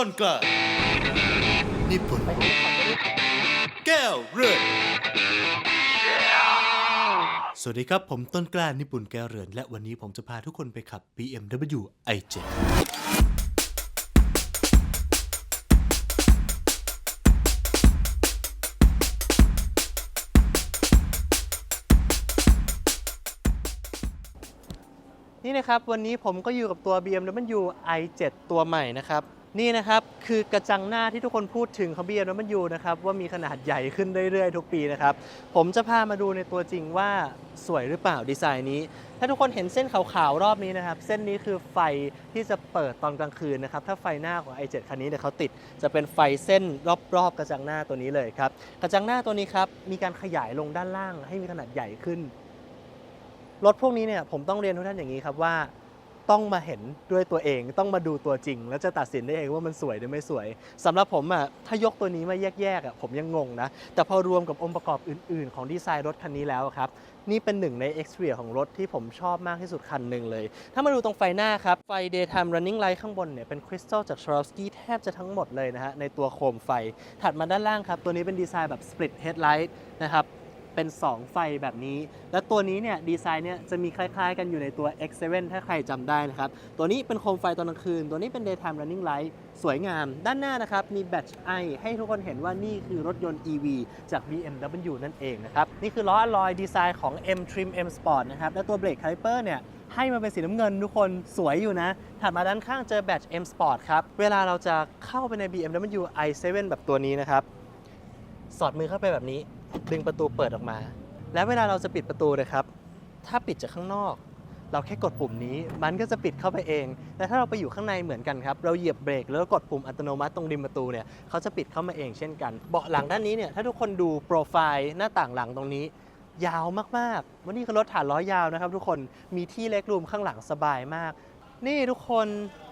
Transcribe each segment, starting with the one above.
ต้นกล้าญี่ปุ่นแก้วเรือนสวัสดีครับ ผมต้นกล้านิปุ่นแก้วเรือน และวันนี้ผมจะพาทุกคนไปขับ BMW i7 นี่นะครับ วันนี้ผมก็อยู่กับตัว BMW i7 ตัวใหม่นะครับ นี่นะครับ คือกระจังหน้าที่ทุกคนพูดถึงของ BMW นะครับ ว่ามีขนาดใหญ่ขึ้นเรื่อยๆ ทุกปีนะครับ ผมจะพามาดูในตัวจริงว่าสวยหรือเปล่าดีไซน์นี้ ถ้าทุกคนเห็นเส้นขาวๆ รอบนี้นะครับ เส้นนี้คือไฟที่จะเปิดตอนกลางคืนนะครับ ถ้าไฟหน้าของ i7 คันนี้เนี่ยเขาติด จะเป็นไฟเส้นรอบๆ กระจังหน้าตัวนี้เลยครับ กระจังหน้าตัวนี้ครับ มีการขยายลงด้านล่าง ให้มีขนาดใหญ่ขึ้น รถพวกนี้เนี่ยผมต้องเรียนทุกท่านอย่างนี้ครับว่า ต้องมาเห็นด้วยตัวเอง ต้องมาดูตัวจริง แล้วจะตัดสินได้เองว่ามันสวยหรือไม่สวยสำหรับผมอะถ้ายกตัวนี้มาแยกๆอะผมยังงงนะ แต่พอรวมกับองค์ประกอบอื่น ๆ ของดีไซน์รถคันนี้แล้วครับ นี่เป็นหนึ่งใน Xperia ของรถที่ผมชอบมากที่สุดคันหนึ่งเลย ถ้ามาดูตรงไฟหน้าครับ ไฟ daytime running light ข้างบนเนี่ยเป็นคริสตัลจาก Swarovski แทบจะทั้งหมดเลยนะฮะในตัวโคมไฟถัดมาด้านล่างครับตัวนี้เป็นดีไซน์แบบ split headlight นะครับ เป็น 2 ไฟแบบนี้ และตัวนี้เนี่ยดีไซน์เนี่ยจะมีคล้ายๆ กันอยู่ในตัว X7 ถ้าใครจำได้นะครับ ตัวนี้เป็นโคมไฟตอนกลางคืน ตัวนี้เป็น daytime running light สวยงาม ด้านหน้านะครับ มีแบตไอให้ทุกคนเห็นว่านี่คือรถยนต์ EV จาก BMW นั่นเองนะครับ นี่คือล้ออลลอยดีไซน์ของ M Trim M Sport นะครับ และตัวเบรกคาลิเปอร์เนี่ยให้มาเป็นสีน้ำเงินทุกคนสวยอยู่นะ ถัดมาด้านข้างเจอแบต M Sport ครับ เวลาเราจะเข้าไปใน BMW i7 แบบตัวนี้นะครับ สอดมือเข้าไปแบบนี้ ดึงประตูเปิดออกมา แล้วเวลาเราจะปิดประตูนะครับ ถ้าปิดจากข้างนอก เราแค่กดปุ่มนี้ มันก็จะปิดเข้าไปเอง แต่ถ้าเราไปอยู่ข้างในเหมือนกันครับ เราเหยียบเบรกแล้วกดปุ่มอัตโนมัติตรงริมประตูเนี่ยเขาจะปิดเข้ามาเองเช่นกัน เบาะหลังด้านนี้เนี่ย ถ้าทุกคนดูโปรไฟล์หน้าต่างหลังตรงนี้ ยาวมากๆ วันนี้คือรถฐานล้อยาวนะครับ ทุกคน มีที่เล็กรูมข้างหลังสบายมาก นี่ทุกคน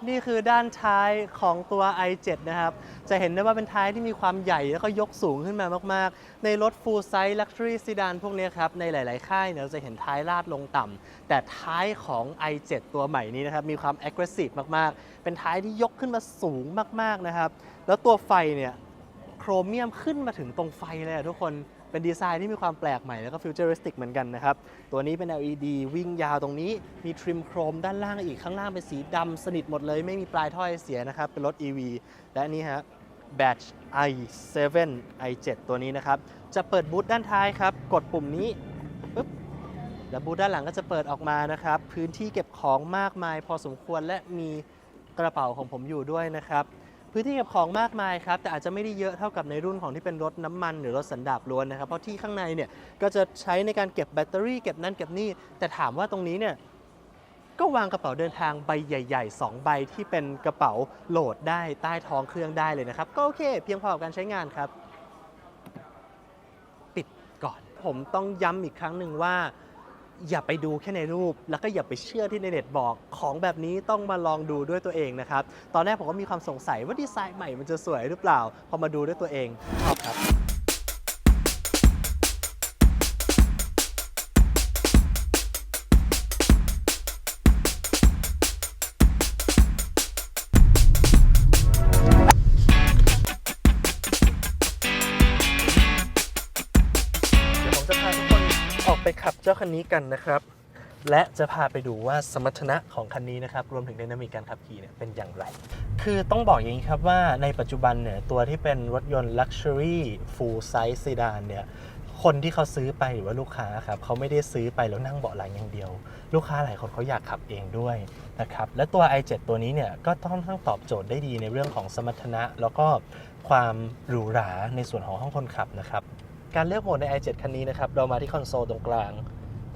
นี่คือด้านท้ายของตัว i7 นะครับ จะเห็นได้ว่าเป็นท้ายที่มีความใหญ่แล้วก็ยกสูงขึ้นมามาก ๆ ในรถ full size luxury sedan พวกนี้ครับ ในหลาย ๆ ค่ายเนี่ยเราจะเห็นท้ายลาดลงต่ำ แต่ท้ายของ i7 ตัวใหม่นี้นะครับ มีความ aggressive มาก ๆ เป็นท้ายที่ยกขึ้นมาสูงมาก ๆ นะครับ แล้วตัวไฟเนี่ยโครเมียมขึ้นมาถึงตรงไฟเลยอะทุกคน เป็นดีไซน์ที่มีความแปลกใหม่แล้วก็ฟิวเจอริสติกเหมือนกันนะครับ ตัวนี้เป็น LED วิ่งยาวตรงนี้มีทริมโครมด้านล่างอีกข้างล่างเป็นสีดำสนิทหมดเลย ไม่มีปลายถ้อยเสียนะครับ เป็นรถ EV และนี่ฮะ Batch i7 i7 ตัวนี้นะครับ จะเปิดบูธด้านท้ายครับ กดปุ่มนี้ปึ๊บแล้วบูธด้านหลังก็จะเปิดออกมานะครับ พื้นที่เก็บของมากมายพอสมควรและมีกระเป๋าของผมอยู่ด้วยนะครับ พื้นที่เก็บของมากมายครับ แต่อาจจะไม่ได้เยอะเท่ากับในรุ่นของที่เป็นรถน้ำมันหรือรถสันดาปล้วนนะครับ เพราะที่ข้างในเนี่ยก็จะใช้ในการเก็บแบตเตอรี่เก็บนั่นเก็บนี่ แต่ถามว่าตรงนี้เนี่ยก็วางกระเป๋าเดินทางใบใหญ่ๆ 2 ใบที่เป็นกระเป๋าโหลดได้ใต้ท้องเครื่องได้เลยนะครับ ก็โอเค เพียงพอกับการใช้งานครับ ปิดก่อน ผมต้องย้ำอีกครั้งหนึ่งว่า อย่าไปดูแค่ในรูป แล้วก็อย่าไปเชื่อที่ในเน็ตบอกของแบบนี้ต้องมาลองดูด้วยตัวเองนะครับ ตอนแรกผมก็มีความสงสัยว่าดีไซน์ใหม่มันจะสวยหรือเปล่า พอมาดูด้วยตัวเองชอบครับ ไปขับเจ้าคันนี้กันนะครับ และจะพาไปดูว่าสมรรถนะของคันนี้นะครับ รวมถึงไดนามิกการขับขี่เนี่ยเป็นอย่างไร คือต้องบอกอย่างนี้ครับว่าในปัจจุบันเนี่ยตัวที่เป็นรถยนต์ Luxury Full Size Sedan เนี่ยคนที่เขาซื้อไปหรือว่าลูกค้าครับเขาไม่ได้ซื้อไปแล้วนั่งเบาะหลังอย่างเดียว ลูกค้าหลายคนเขาอยากขับเองด้วยนะครับและตัว i7 ตัวนี้เนี่ยก็ต้องทั้งตอบโจทย์ได้ดีในเรื่องของสมรรถนะ แล้วก็ความหรูหราในส่วนของห้องคนขับนะครับ การเลือกโหมดใน i7 คันนี้นะครับ เรามาที่คอนโซลตรงกลาง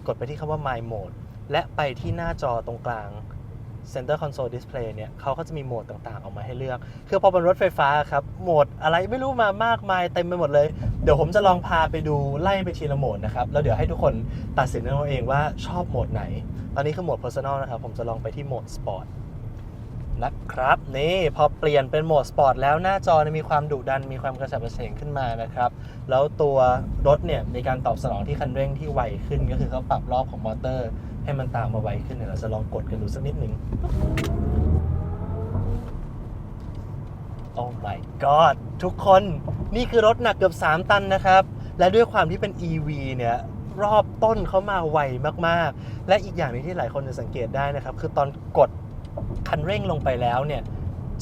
กดไปที่คำว่า My Mode และไปที่หน้าจอตรงกลาง Center Console Display เนี่ยเขาก็จะมีโหมดต่างๆ ออกมาให้เลือก คือพอเป็นรถไฟฟ้าครับ โหมดอะไรไม่รู้มามากมายเต็มไปหมดเลย เดี๋ยวผมจะลองพาไปดูไล่ไปทีละโหมดนะครับ แล้วเดี๋ยวให้ทุกคนตัดสินเอาเองว่าชอบโหมดไหน ตอนนี้คือโหมด Personal นะครับ ผมจะลองไปที่โหมด Sport นะครับ นี่พอเปลี่ยนเป็นโหมดสปอร์ตแล้วหน้าจอมีความดุดันมีความกระฉับกระเฉงขึ้นมานะครับ แล้วตัวรถเนี่ยในการตอบสนองที่คันเร่งที่ไวขึ้นก็คือเขาปรับรอบของมอเตอร์ ให้มันตามมาไวขึ้นเดี๋ยวเราจะลองกดกันดูสักนิดหนึ่ง Oh my god ทุกคนนี่คือรถหนักเกือบ 3 ตันนะครับ และด้วยความที่เป็น EV เนี่ยรอบต้นเขามาไวมากๆ และอีกอย่างหนึงที่หลายคนจะสังเกตได้นะครับ คือตอนกด คันเร่งลงไปแล้วเนี่ย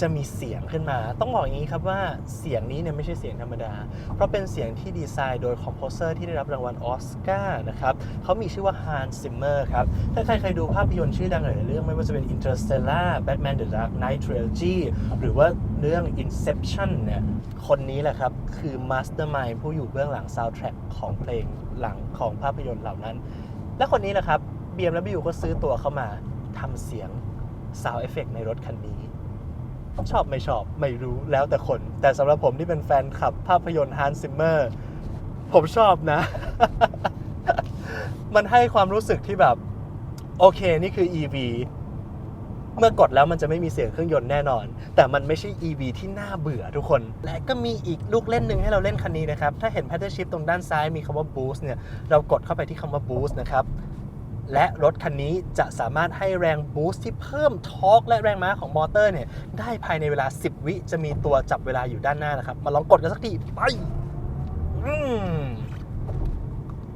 จะมีเสียงขึ้นมา ต้องบอกอย่างนี้ครับว่าเสียงนี้เนี่ยไม่ใช่เสียงธรรมดา เพราะเป็นเสียงที่ดีไซน์โดยคอมโพเซอร์ที่ได้รับรางวัลออสการ์นะครับเขามีชื่อว่า Hans Zimmer ครับ ถ้าใครเคยดูภาพยนตร์ชื่อดังหลายเรื่องไม่ว่าจะเป็น Interstellar Batman The Dark Knight Trilogy หรือว่าเรื่อง Inception เนี่ย คนนี้แหละครับ คือ Mastermind ผู้อยู่เบื้องหลัง soundtrack ของเพลงหลังของภาพยนตร์เหล่านั้น และคนนี้แหละครับ BMW ก็ซื้อตัวเข้ามาทำเสียง sound effect ในรถคันนี้ ชอบไม่ชอบไม่รู้แล้วแต่คน แต่สำหรับผมที่เป็นแฟนคลับภาพยนตร์ Hans Zimmer ผมชอบนะ มันให้ความรู้สึกที่แบบ โอเคนี่คือ EV เมื่อกดแล้วมันจะไม่มีเสียงเครื่องยนต์แน่นอน แต่มันไม่ใช่ EV ที่น่าเบื่อทุกคน และก็มีอีกลูกเล่นหนึ่งให้เราเล่นคันนี้นะครับ ถ้าเห็น paddle shift ตรงด้านซ้ายมีคำว่า boost เนี่ย เรากดเข้าไปที่คำว่า boost นะครับ และรถคันนี้จะสามารถให้แรงบูสต์ที่เพิ่มทอร์กและแรงม้าของมอเตอร์เนี่ยได้ภายในเวลา 10 วิจะมีตัวจับเวลาอยู่ด้านหน้านะครับ มาลองกดกันสักทีไป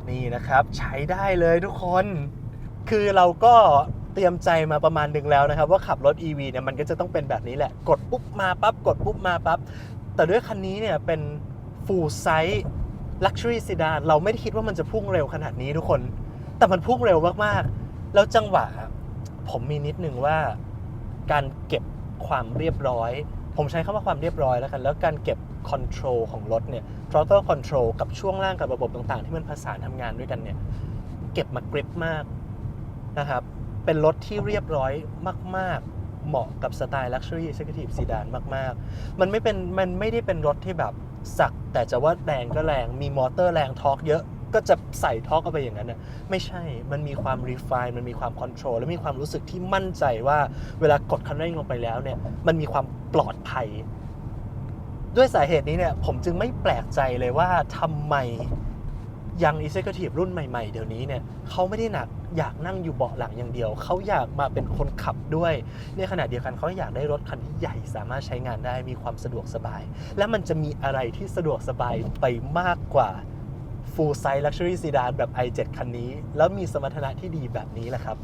นี่นะครับ ใช้ได้เลยทุกคน คือเราก็เตรียมใจมาประมาณหนึ่งแล้วนะครับ ว่าขับรถ EV เนี่ยมันก็จะต้องเป็นแบบนี้แหละ กดปุ๊บมาปั๊บกดปุ๊บมาปั๊บแต่ด้วยคันนี้เนี่ยเป็น full size luxury sedan เราไม่ได้คิดว่ามันจะพุ่งเร็วขนาดนี้ทุกคน แต่มันพุ่งเร็วมากๆ แล้วจังหวะ ผมมีนิดนึงว่า การเก็บความเรียบร้อย ผมใช้คำว่าความเรียบร้อยแล้วกัน แล้วการเก็บคอนโทรลของรถเนี่ย throttle control กับช่วงล่างกับระบบต่างๆ ที่มันผสานทำงานด้วยกันเนี่ย เก็บมากริปมากนะครับ เป็นรถที่เรียบร้อยมาก ๆ เหมาะกับสไตล์ luxury executive sedan มาก ๆ มันไม่เป็นมันไม่ได้เป็นรถที่แบบสัก แต่จะว่าแรงก็แรงมีมอเตอร์แรงทอร์กเยอะ ก็จะใส่ทอกเข้าไปอย่างนั้นนะไม่ใช่มันมีความ refine มันมีความ control และมีความรู้สึกที่มั่นใจว่าเวลากดคันเร่งลงไปแล้วเนี่ยมันมีความปลอดภัย ด้วยสาเหตุนี้เนี่ยผมจึงไม่แปลกใจเลยว่าทำไมยัง Executive รุ่นใหม่ๆ เดี๋ยวนี้เนี่ยเขาไม่ได้หนักอยากนั่งอยู่เบาะหลังอย่างเดียว เขาอยากมาเป็นคนขับด้วย ในขณะเดียวกันเขาอยากได้รถคันที่ใหญ่สามารถใช้งานได้มีความสะดวกสบาย และมันจะมีอะไรที่สะดวกสบายไปมากกว่า full size luxury sedan แบบ i7 คันนี้ แล้วมีสมรรถนะที่ดีแบบนี้แหละครับ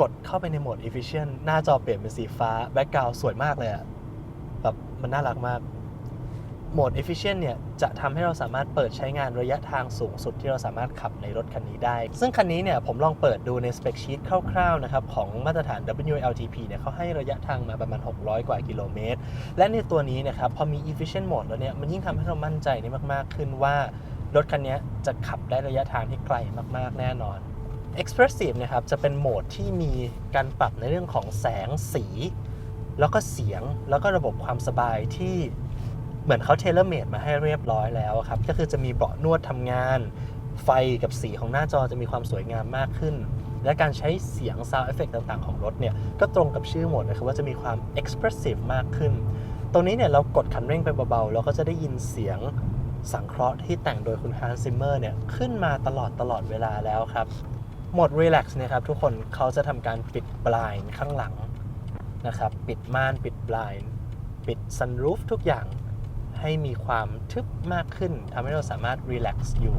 กดเข้าไปในโหมด efficient หน้าจอเปลี่ยนเป็นสีฟ้า แบ็กกราวสวยมากเลยอะแบบมันน่ารักมาก โหมด efficient เนี่ยจะทำให้เราสามารถเปิดใช้งานระยะทางสูงสุดที่เราสามารถขับในรถคันนี้ได้ ซึ่งคันนี้เนี่ยผมลองเปิดดูใน spec sheet คร่าวๆนะครับของมาตรฐาน WLTP เนี่ยเขาให้ระยะทางมาประมาณ 600 กว่ากิโลเมตร และในตัวนี้นะครับพอมี efficient mode แล้วเนี่ยมันยิ่งทำให้เรามั่นใจได้มากๆ ขึ้นว่ารถคันนี้จะขับได้ระยะทางที่ไกลมากๆ แน่นอน Expressive นะครับจะเป็นโหมดที่มีการปรับในเรื่องของแสงสี แล้วก็เสียงแล้วก็ระบบความสบายที่ เหมือนเขาเทเลเมดมาให้เรียบร้อยแล้วครับ ก็คือจะมีเบาะนวดทำงาน ไฟกับสีของหน้าจอจะมีความสวยงามมากขึ้น และการใช้เสียง Sound Effect ต่างๆ ของรถเนี่ย ก็ตรงกับชื่อโหมดนะครับว่าจะมีความ Expressive มากขึ้น ตรงนี้เนี่ยเรากดคันเร่งไปเบาๆ แล้วก็จะได้ยินเสียงสังเคราะห์ที่แต่งโดยคุณฮันซิมเมอร์เนี่ย ขึ้นมาตลอดตลอดเวลาแล้วครับโหมด Relax นี่ยครับทุกคนเขาจะทำการปิด blind ข้างหลังนะครับ ปิดม่านปิด blind ปิด sunroof ทุกอย่าง ให้มีความทึบมากขึ้นทำให้เราสามารถรีแลกซ์อยู่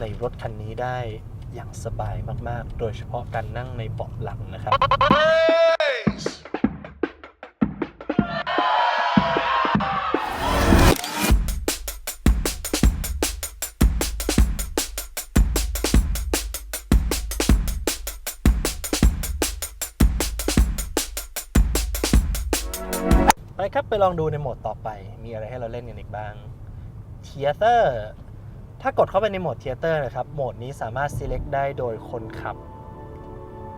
ในรถคันนี้ได้อย่างสบายมาก ๆ โดยเฉพาะการนั่งในเบาะหลังนะครับ ไปครับไปลองดูในโหมดต่อไป มีอะไรให้เราเล่นกันอีกบ้าง Theater ถ้ากดเข้าไปในโหมด Theater นะครับ โหมดนี้สามารถ select ได้โดยคนขับ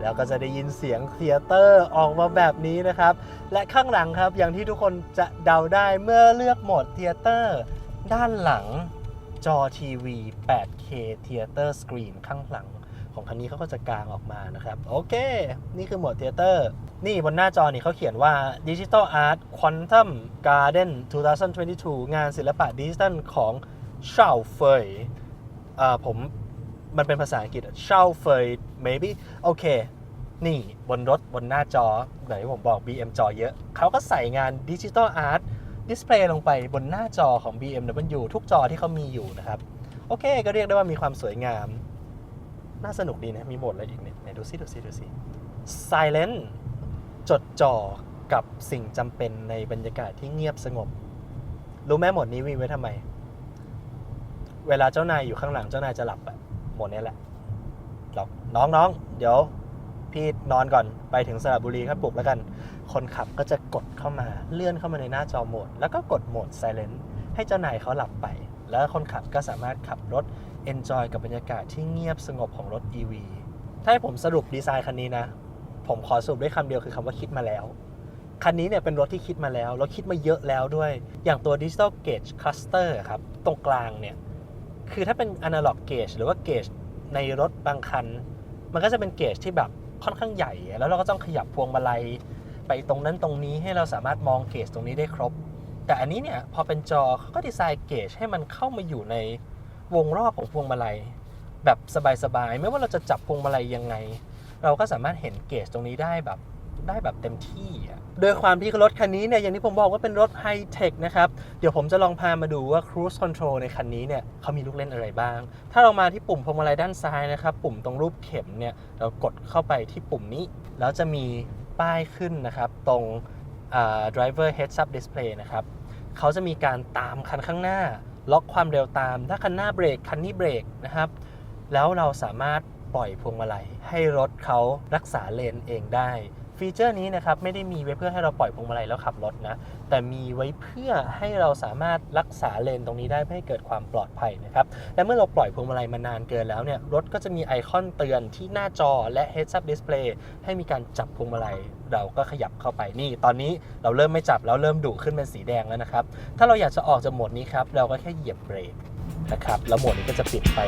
แล้วก็จะได้ยินเสียง Theater ออกมาแบบนี้นะครับ และข้างหลังครับอย่างที่ทุกคนจะเดาได้เมื่อเลือกโหมด Theater ด้านหลังจอทีวี 8K Theater Screen ข้างหลัง ของคันนี้เขาก็จะกลางออกมานะครับ โอเค นี่คือหมวด Theater นี่บนหน้าจอนี่เขาเขียนว่า Digital Art Quantum Garden 2022 งานศิลปะดิจิทัลของเชาเฟยอ่าผมมันเป็นภาษาอังกฤษเชาเฟย maybe โอเค นี่บนรถบนหน้าจอไหนผมบอก BM จอเยอะ เขาก็ใส่งานดิจิ t a ลอาร์ตดิสเพลย์ลงไปบนหน้าจอของ BMW ทุกจอที่เขามีอยู่นะครับ โอเค ก็เรียกได้ว่ามีความสวยงาม น่าสนุกดีนะ มีโหมดอะไรอีกเนี่ยไหนดูซิดูซิดูซิ Silent จดจ่อกับสิ่งจำเป็นในบรรยากาศที่เงียบสงบ รู้ไหมโหมดนี้มีไว้ทำไม เวลาเจ้านายอยู่ข้างหลังเจ้านายจะหลับอะโหมดนี้แหละหรอกน้องน้องเดี๋ยวพี่นอนก่อนไปถึงสระบุรีครับปลุกแล้วกัน คนขับก็จะกดเข้ามาเลื่อนเข้ามาในหน้าจอโหมด แล้วก็กดโหมด Silent ให้เจ้านายเขาหลับไป แล้วคนขับก็สามารถขับรถ Enjoy กับบรรยากาศที่เงียบสงบของรถ EV ถ้าให้ผมสรุปดีไซน์คันนี้นะ ผมขอสรุปด้วยคำเดียวคือคำว่าคิดมาแล้ว คันนี้เนี่ยเป็นรถที่คิดมาแล้ว แล้วคิดมาเยอะแล้วด้วย อย่างตัว Digital Gauge Cluster ครับ ตรงกลางเนี่ย คือถ้าเป็น Analog Gauge หรือว่า Gauge ในรถบางคัน มันก็จะเป็นเกจที่แบบค่อนข้างใหญ่ แล้วเราก็ต้องขยับพวงมาลัยไปตรงนั้นตรงนี้ให้เราสามารถมองเกจตรงนี้ได้ครบ แต่อันนี้เนี่ยพอเป็นจอเขาก็ดีไซน์เกจให้มันเข้ามาอยู่ใน วงรอบของพวงมาลัย แบบสบายๆ ไม่ว่าเราจะจับพวงมาลัยยังไง เราก็สามารถเห็นเกจตรงนี้ได้แบบได้แบบเต็มที่อะโดยความที่รถคันนี้เนี่ยอย่างที่ผมบอกว่าเป็นรถไฮเทคนะครับ เดี๋ยวผมจะลองพามาดูว่า Cruise Control ในคันนี้เนี่ยเขามีลูกเล่นอะไรบ้าง ถ้าเรามาที่ปุ่มพวงมาลัยด้านซ้ายนะครับ ปุ่มตรงรูปเข็มเนี่ยเรากดเข้าไปที่ปุ่มนี้ แล้วจะมีป้ายขึ้นนะครับ ตรง driver heads up display นะครับเขาจะมีการตามคันข้างหน้า ล็อกความเร็วตาม ถ้าคันหน้าเบรกคันนี้เบรกนะครับ แล้วเราสามารถปล่อยพวงมาลัยให้รถเขารักษาเลนเองได้ ฟีเจอร์นี้นะครับไม่ได้มีไว้เพื่อให้เราปล่อยพวงมาลัยแล้วขับรถนะ แต่มีไว้เพื่อให้เราสามารถรักษาเลนตรงนี้ได้เพื่อให้เกิดความปลอดภัยนะครับ และเมื่อเราปล่อยพวงมาลัยมานานเกินแล้วเนี่ยรถก็จะมีไอคอนเตือนที่หน้าจอและ heads up display ให้มีการจับพวงมาลัยเราก็ขยับเข้าไปนี่ ตอนนี้เราเริ่มไม่จับแล้วเริ่มดุขึ้นเป็นสีแดงแล้วนะครับ ถ้าเราอยากจะออกจากโหมดนี้ครับเราก็แค่เหยียบเบรกนะครับแล้วโหมดนี้ก็จะปิดไป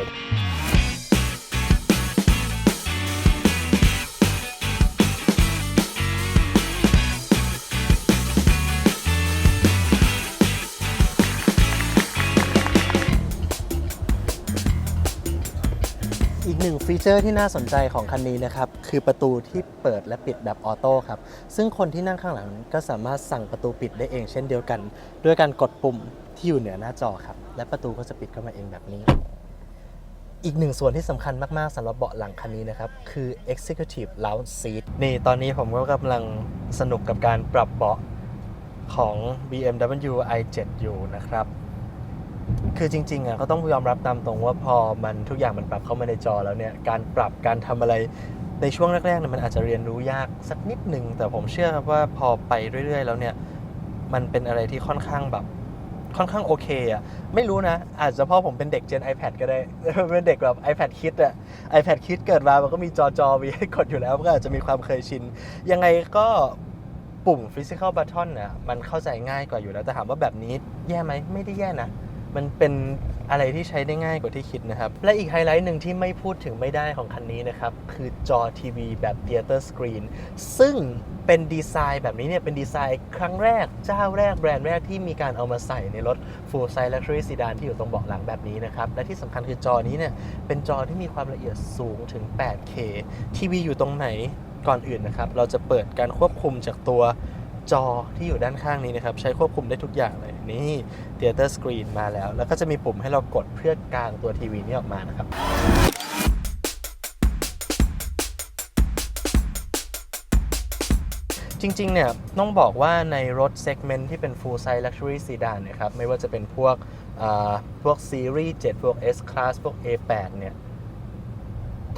หนึ่งฟีเจอร์ที่น่าสนใจของคันนี้นะครับ คือประตูที่เปิดและปิดแบบออโต้ครับ ซึ่งคนที่นั่งข้างหลังก็สามารถสั่งประตูปิดได้เองเช่นเดียวกัน ด้วยการกดปุ่มที่อยู่เหนือหน้าจอครับ และประตูก็จะปิดเข้ามาเองแบบนี้ อีกหนึ่งส่วนที่สำคัญมาก ๆสำหรับเบาะหลังคันนี้นะครับ คือ Executive Lounge Seat นี่ตอนนี้ผมก็กำลังสนุกกับการปรับเบาะของ BMW i7 อยู่นะครับ คือจริงๆอะก็ต้องยอมรับตามตรงว่าพอมันทุกอย่างมันปรับเข้ามาในจอแล้วเนี่ยการปรับการทำอะไรในช่วงแรกๆเนี่ยมันอาจจะเรียนรู้ยากสักนิดหนึ่งแต่ผมเชื่อครับว่าพอไปเรื่อย ๆ แล้วเนี่ยมันเป็นอะไรที่ค่อนข้างแบบค่อนข้างโอเคอะไม่รู้นะ อาจจะเพราะผมเป็นเด็ก Gen iPad ก็ได้เป็นเด็กแบบ iPad คิดอะ iPad คิดเกิดมามันก็มีจอจอมีให้กดอยู่แล้วก็อาจจะมีความเคยชิน ยังไงก็ปุ่ม Physical Button น่ะมันเข้าใจง่ายกว่าอยู่แล้วแต่ถามว่าแบบนี้แย่ไหมไม่ได้แย่นะ มันเป็นอะไรที่ใช้ได้ง่ายกว่าที่คิดนะครับ และอีกไฮไลท์หนึ่งที่ไม่พูดถึงไม่ได้ของคันนี้นะครับ คือจอทีวีแบบ Theater Screen ซึ่งเป็นดีไซน์แบบนี้เนี่ย เป็นดีไซน์ครั้งแรก เจ้าแรกแบรนด์แรกที่มีการเอามาใส่ในรถ Full Size Luxury Sedan ที่อยู่ตรงเบาะหลังแบบนี้นะครับ และที่สำคัญคือจอนี้เนี่ย เป็นจอที่มีความละเอียดสูงถึง 8K ทีวีอยู่ตรงไหนก่อนอื่นนะครับ เราจะเปิดการควบคุมจากตัวจอที่อยู่ด้านข้างนี้นะครับ ใช้ควบคุมได้ทุกอย่างเลย นี่ Theater Screen มาแล้ว แล้วก็จะมีปุ่มให้เรากดเพื่อกางตัวทีวีนี้ออกมานะครับจริงๆ เนี่ยต้องบอกว่าในรถเซกเมนต์ที่เป็น full size luxury sedan นะครับ ไม่ว่าจะเป็นพวกพวกซีรีส์7พวก S class พวก A8 เนี่ย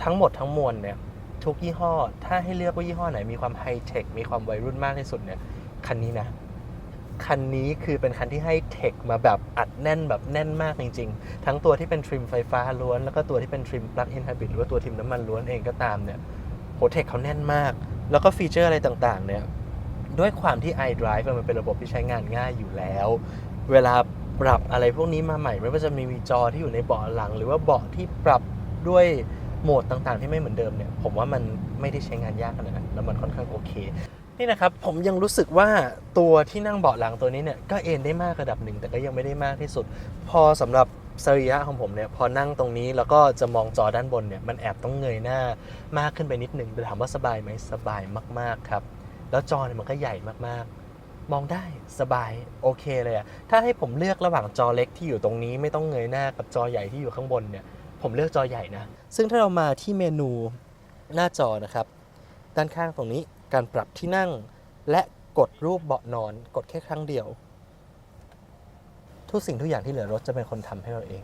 ทั้งหมดทั้งมวลเนี่ย ทุกยี่ห้อ ถ้าให้เลือกว่ายี่ห้อไหน มีความไฮเทค มีความวัยรุ่นมากที่สุดเนี่ย คันนี้นะ คันนี้คือเป็นคันที่ให้เทคมาแบบอัดแน่นแบบแน่นมากจริง ๆ ทั้งตัวที่เป็นทริมไฟฟ้าล้วน แล้วก็ตัวที่เป็นทริมปลั๊กอินไฮบริดหรือว่าตัวทริมน้ำมันล้วนเองก็ตามเนี่ยโหเทคเขาแน่นมาก แล้วก็ฟีเจอร์อะไรต่างๆเนี่ยด้วยความที่ iDrive มันเป็นระบบที่ใช้งานง่ายอยู่แล้ว เวลาปรับอะไรพวกนี้มาใหม่ ไม่ว่าจะมีจอที่อยู่ในเบาะหลัง หรือว่าเบาะที่ปรับด้วยโหมดต่างๆ ที่ไม่เหมือนเดิมเนี่ยผมว่ามันไม่ได้ใช้งานยากขนาดนั้นแล้วมันค่อนข้างโอเค นี่นะครับผมยังรู้สึกว่าตัวที่นั่งเบาะหลังตัวนี้เนี่ยก็เอนได้มากระดับหนึ่งแต่ก็ยังไม่ได้มากที่สุด พอสำหรับสรีระของผมเนี่ยพอนั่งตรงนี้แล้วก็จะมองจอด้านบนเนี่ยมันแอบต้องเงยหน้ามากขึ้นไปนิดนึงแต่ถามว่าสบายไหมสบายมากๆครับ แล้วจอเนี่ยมันก็ใหญ่มากๆ มองได้สบายโอเคเลยอะถ้าให้ผมเลือกระหว่างจอเล็กที่อยู่ตรงนี้ไม่ต้องเงยหน้ากับจอใหญ่ที่อยู่ข้างบนเนี่ยผมเลือกจอใหญ่นะซึ่งถ้าเรามาที่เมนูหน้าจอนะครับ ด้านข้างตรงนี้ การปรับที่นั่ง และกดรูปเบาะนอน กดแค่ครั้งเดียว ทุกสิ่งทุกอย่างที่เหลือรถจะเป็นคนทำให้เราเอง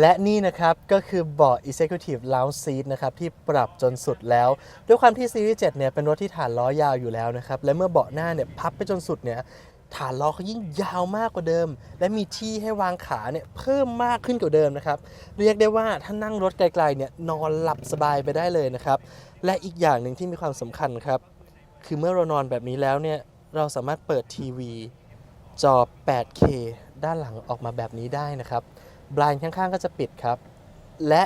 และนี่นะครับก็คือเบาะ Executive Lounge Seat นะครับที่ปรับจนสุดแล้ว ด้วยความที่ซีรีส์7เนี่ยเป็นรถที่ฐานล้อยาวอยู่แล้วนะครับ และเมื่อเบาะหน้าเนี่ยพับไปจนสุดเนี่ย ฐานล้อเขายิ่งยาวมากกว่าเดิม และมีที่ให้วางขาเนี่ยเพิ่มมากขึ้นกว่าเดิมนะครับ เรียกได้ว่าถ้านั่งรถไกลๆเนี่ยนอนหลับสบายไปได้เลยนะครับ และอีกอย่างหนึ่งที่มีความสำคัญครับ คือเมื่อเรานอนแบบนี้แล้วเนี่ยเราสามารถเปิดทีวีจอ 8K ด้านหลังออกมาแบบนี้ได้นะครับ บลายข้างๆก็จะปิดครับ และ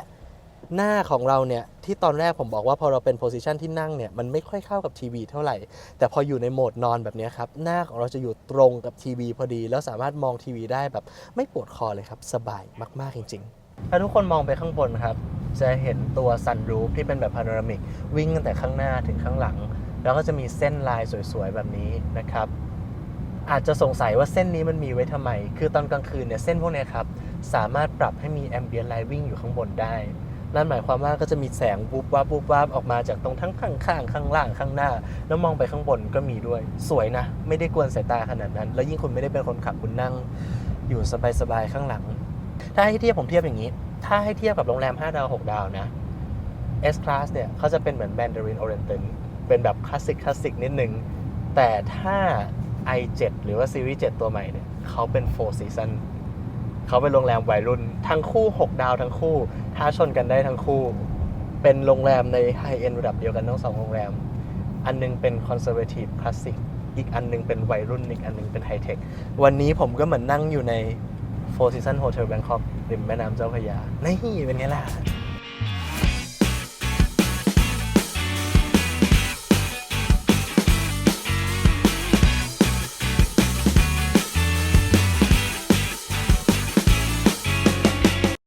หน้าของเราเนี่ยที่ตอนแรกผมบอกว่าพอเราเป็นโพสิชันที่นั่งเนี่ยมันไม่ค่อยเข้ากับทีวีเท่าไหร่ แต่พออยู่ในโหมดนอนแบบนี้ครับ หน้าของเราจะอยู่ตรงกับทีวีพอดี แล้วสามารถมองทีวีได้แบบไม่ปวดคอเลยครับ สบายมาก ๆ จริง ๆ ถ้าทุกคนมองไปข้างบนครับ จะเห็นตัวซันรูฟที่เป็นแบบพาโนรามิกวิ่งตั้งแต่ข้างหน้าถึงข้างหลัง แล้วก็จะมีเส้นลายสวยๆแบบนี้นะครับอาจจะสงสัยว่าเส้นนี้มันมีไว้ทำไม คือตอนกลางคืนเนี่ยเส้นพวกนี้ครับ สามารถปรับให้มีแอมเบียนไลท์วิ่งอยู่ข้างบนได้ นั่นหมายความว่าก็จะมีแสงวูบวาบวูบวาบออกมาจากตรงทั้งข้างข้างข้างล่างข้างหน้า แล้วมองไปข้างบนก็มีด้วย สวยนะ ไม่ได้กวนสายตาขนาดนั้น แล้วยิ่งคุณไม่ได้เป็นคนขับคุณนั่ง อยู่สบายๆข้างหลัง ถ้าให้เทียบผมเทียบอย่างนี้ ถ้าให้เทียบกับโรงแรม 5 ดาว 6 ดาวนะ S Class เนี่ยเขาจะเป็นเหมือน Mandarin Oriental เป็นแบบคลาสสิกคลาสสิกนิดนึงแต่ถ้า i7 หรือว่าซีรีส์7ตัวใหม่เนี่ยเขาเป็น Four Season เขาเป็นโรงแรมวัยรุ่น ทั้งคู่ 6 ดาวทั้งคู่ ท้าชนกันได้ทั้งคู่ เป็นโรงแรมในไฮเอ็นระดับเดียวกันทั้งสองโรงแรม อันหนึงเป็นคอนเซอร์เวทีฟคลาสสิกอีกอันหนึงเป็นวัยรุ่นอีกอันหนึงเป็นไฮเทควันนี้ผมก็เหมือนนั่งอยู่ใน Four Season Hotel Bangkok ริมแม่น้ำเจ้าพระยานี่เป็นไงล่ะ